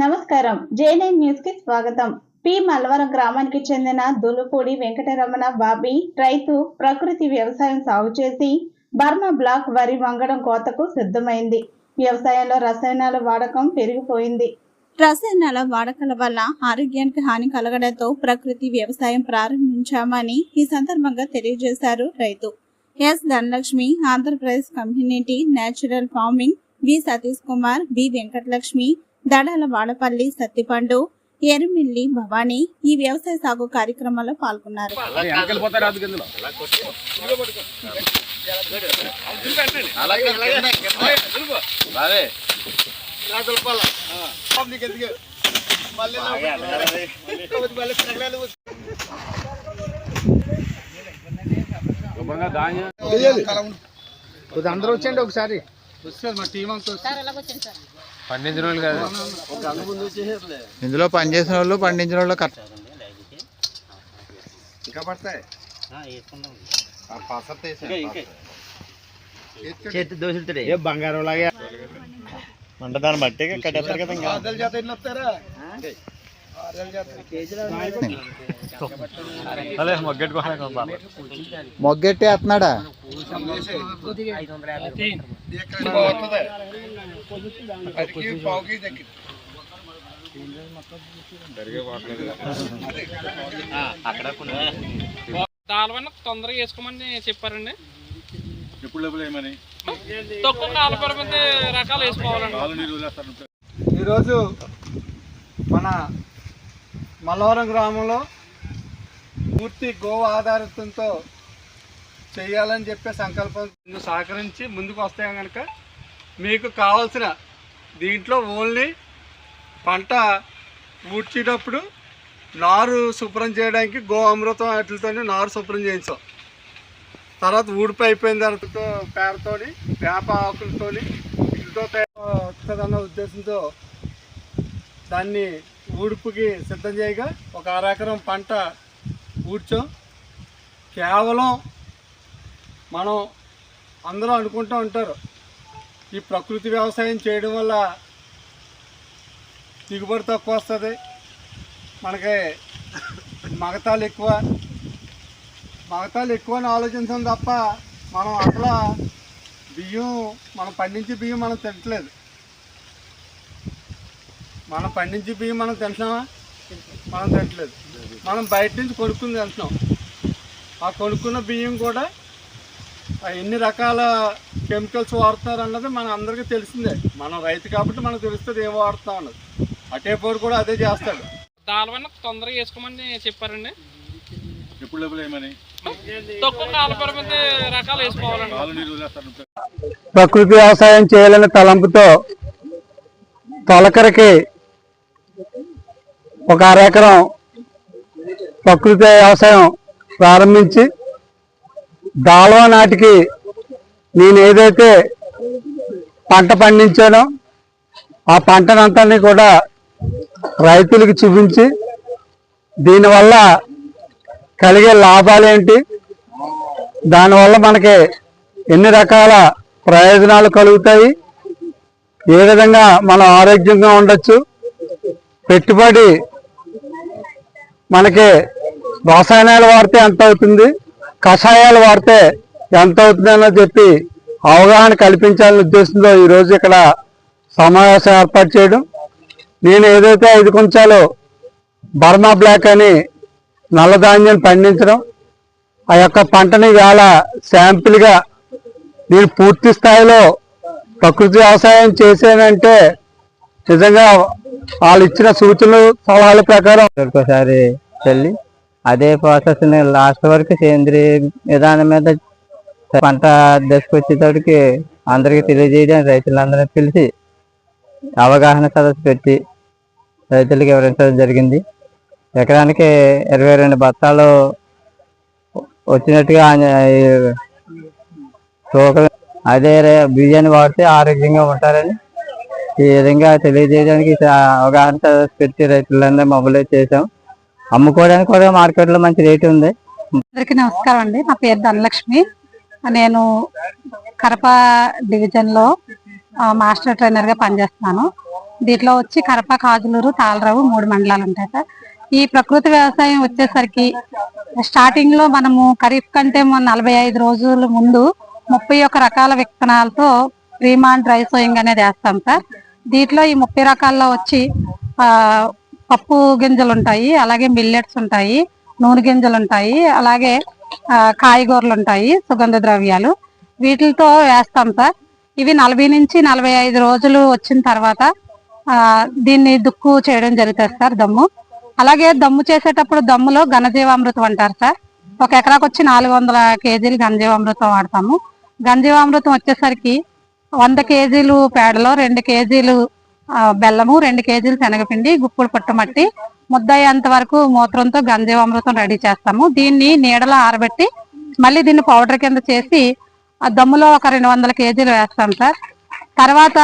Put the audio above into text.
నమస్కారం. జేఎన్ఎన్ న్యూస్కి స్వాగతం. పి. మల్లవరం గ్రామానికి చెందిన దులుపూడి వెంకటరమణ బాబీ రైతు ప్రకృతి వ్యవసాయం సాగు చేసి బర్మా బ్లాక్ వరి వంగడం కోతకు సిద్ధమైంది. వ్యవసాయంలో రసాయనాల వాడకం పెరిగిపోయింది. రసాయనాల వాడకాల వల్ల ఆరోగ్యానికి హాని కలగడంతో ప్రకృతి వ్యవసాయం ప్రారంభించామని ఈ సందర్భంగా తెలియజేశారు రైతు. S. Dhanalakshmi Andhra Pradesh community natural farming V. Satish Kumar B Venkatalakshmi Dadala Vadapalli Sattipandu Erumilli Bhavani ఈ వ్యవసాయ సాగు కార్యక్రమంలో పాల్గొన్నారు. అందరూ వచ్చేయండి ఒకసారి. పండించిన వాళ్ళు కాదు. ఇందులో పనిచేసిన వాళ్ళు పండించిన వాళ్ళు కరెక్ట్. ఇంకా పడతాయి. చేతి దోశలుతాడే ఏ బంగారం లాగా. మంట దాన్ని బట్టి కట్టేస్తారు కదా ఇంకా. మొగ్గెట్టి వేస్తున్నాడా? తొందరగా వేసుకోమని చెప్పారండి. తక్కువ కాల పరిమితి రకాలు వేసుకోవాలండి. ఈరోజు మన మల్లవరం గ్రామంలో పూర్తి గో ఆధారితంతో చేయాలని చెప్పే సంకల్పం సహకరించి ముందుకు వస్తాయి కనుక మీకు కావాల్సిన దీంట్లో ఓన్లీ పంట ఊడ్చేటప్పుడు నారు శుభ్రం చేయడానికి గో అమృతం వాటితోనే నారు శుభ్రం చేయించాం తర్వాత ఊడిపై అయిపోయిన తర్వాత పేరతోని వేప ఆకులతోని వీటితో వస్తుందన్న ఉద్దేశంతో దాన్ని ఊడుపుకి సిద్ధం చేయగా ఒక అరెకరం పంట ఊడ్చాం. కేవలం మనం అందరూ అనుకుంటూ ఉంటారు ఈ ప్రకృతి వ్యవసాయం చేయడం వల్ల దిగుబడి తక్కువ వస్తుంది మనకి మగతాలు ఎక్కువ. మగతాలు ఎక్కువ అని ఆలోచించడం తప్ప మనం అసలు బియ్యం మనం పండించే బియ్యం మనం తినట్లేదు మనం పండించే బియ్యం మనం తింటున్నామా? మనం తినట్లేదు మనం బయట నుంచి కొనుక్కుని తింటున్నాం. ఆ కొనుక్కున్న బియ్యం కూడా ఆ ఎన్ని రకాల కెమికల్స్ వాడుతున్నారు అన్నది మన అందరికీ తెలిసిందే. మనం రైతు కాబట్టి మనకు తెలుస్తుంది ఏం వాడుతున్నాం అన్నది. అటే పోరు కూడా అదే చేస్తాడు. దాల్వన్న తొందరగా వేసుకోమని చెప్పారండి. ఎప్పుడు ఏమని తక్కువ రకాలు వేసుకోవాలండి. ప్రకృతి వ్యవసాయం చేయాలనే తలంపుతో తొలకరికి ఒక అరెకరం ప్రకృతి వ్యవసాయం ప్రారంభించి దాలో నాటికి నేను ఏదైతే పంట పండించానో ఆ పంటనంతని కూడా రైతులకు చూపించి దీనివల్ల కలిగే లాభాలేంటి దానివల్ల మనకి ఎన్ని రకాల ప్రయోజనాలు కలుగుతాయి? ఏ విధంగా మనం ఆరోగ్యంగా ఉండొచ్చు? పెట్టుబడి మనకి రసాయనాలు వాడితే ఎంత అవుతుంది? కషాయాలు వాడితే ఎంత అవుతుంది చెప్పి అవగాహన కల్పించాలనే ఉద్దేశంతో ఈరోజు ఇక్కడ సమావేశం ఏర్పాటు చేయడం. నేను ఏదైతే ఐదు కొంచాలో బర్మా బ్లాక్ అని నల్లధాన్యం పండించడం ఆ యొక్క పంటని వేళ శాంపిల్గా నేను పూర్తి స్థాయిలో ప్రకృతి వ్యవసాయం చేశానంటే నిజంగా వాళ్ళు ఇచ్చిన సూచనలు సలహాల ప్రకారం ఒకసారి చల్లి అదే ప్రాసెస్ లాస్ట్ వరకు సేంద్రియ విధానం మీద పంట దశకు వచ్చేటప్పటికి అందరికీ తెలియజేయడం రైతులందరినీ పిలిచి అవగాహన సదస్సు పెట్టి రైతులకు వివరించడం జరిగింది. ఎకరానికి ఇరవై రెండు బత్తాలు వచ్చినట్టుగా తోకలు అదే బియ్యాన్ని వాడితే ఆరోగ్యంగా ఉంటారని ఈ విధంగా తెలియజేయడానికి అవగాహన సదస్సు పెట్టి రైతులందరూ మొబైల్ చేసాం అమ్ముకోవడానికి కూడా మార్కెట్లో మంచి రేటు ఉంది. అందరికీ నమస్కారం అండి. నా పేరు ధనలక్ష్మి. నేను కడప డివిజన్లో మాస్టర్ ట్రైనర్గా పనిచేస్తున్నాను. దీంట్లో వచ్చి కరప కాజులూరు తాళరావు మూడు మండలాలు ఉంటాయి సార్. ఈ ప్రకృతి వ్యవసాయం వచ్చేసరికి స్టార్టింగ్లో మనము ఖరీఫ్ కంటే నలభై ఐదు రోజుల ముందు ముప్పై ఒక్క రకాల విత్తనాలతో ప్రీమాన్ డ్రై సోయింగ్ అనేది వేస్తాం సార్. దీంట్లో ఈ ముప్పై రకాల్లో వచ్చి పప్పు గింజలు ఉంటాయి అలాగే మిల్లెట్స్ ఉంటాయి నూనె గింజలు ఉంటాయి అలాగే కాయగూరలు ఉంటాయి సుగంధ ద్రవ్యాలు. వీటితో వేస్తాం సార్. ఇవి నలభై నుంచి నలభై ఐదు రోజులు వచ్చిన తర్వాత దీన్ని దుక్కు చేయడం జరుగుతుంది సార్ దమ్ము. అలాగే దమ్ము చేసేటప్పుడు దమ్ములో ఘనజీవామృతం అంటారు సార్. ఒక ఎకరాకు వచ్చి నాలుగు వందల కేజీలు ఘనజీవామృతం వాడతాము. ఘనజీవామృతం వచ్చేసరికి వంద కేజీలు పేడలో రెండు కేజీలు బెల్లము రెండు కేజీలు శనగపిండి గుప్పుడు పుట్టమట్టి ముద్దయ్యేంత వరకు మూత్రంతో గంజీవామృతం రెడీ చేస్తాము. దీన్ని నీడలో ఆరబెట్టి మళ్ళీ దీన్ని పౌడర్ కింద చేసి దమ్ములో ఒక రెండు వందల కేజీలు వేస్తాం సార్. తర్వాత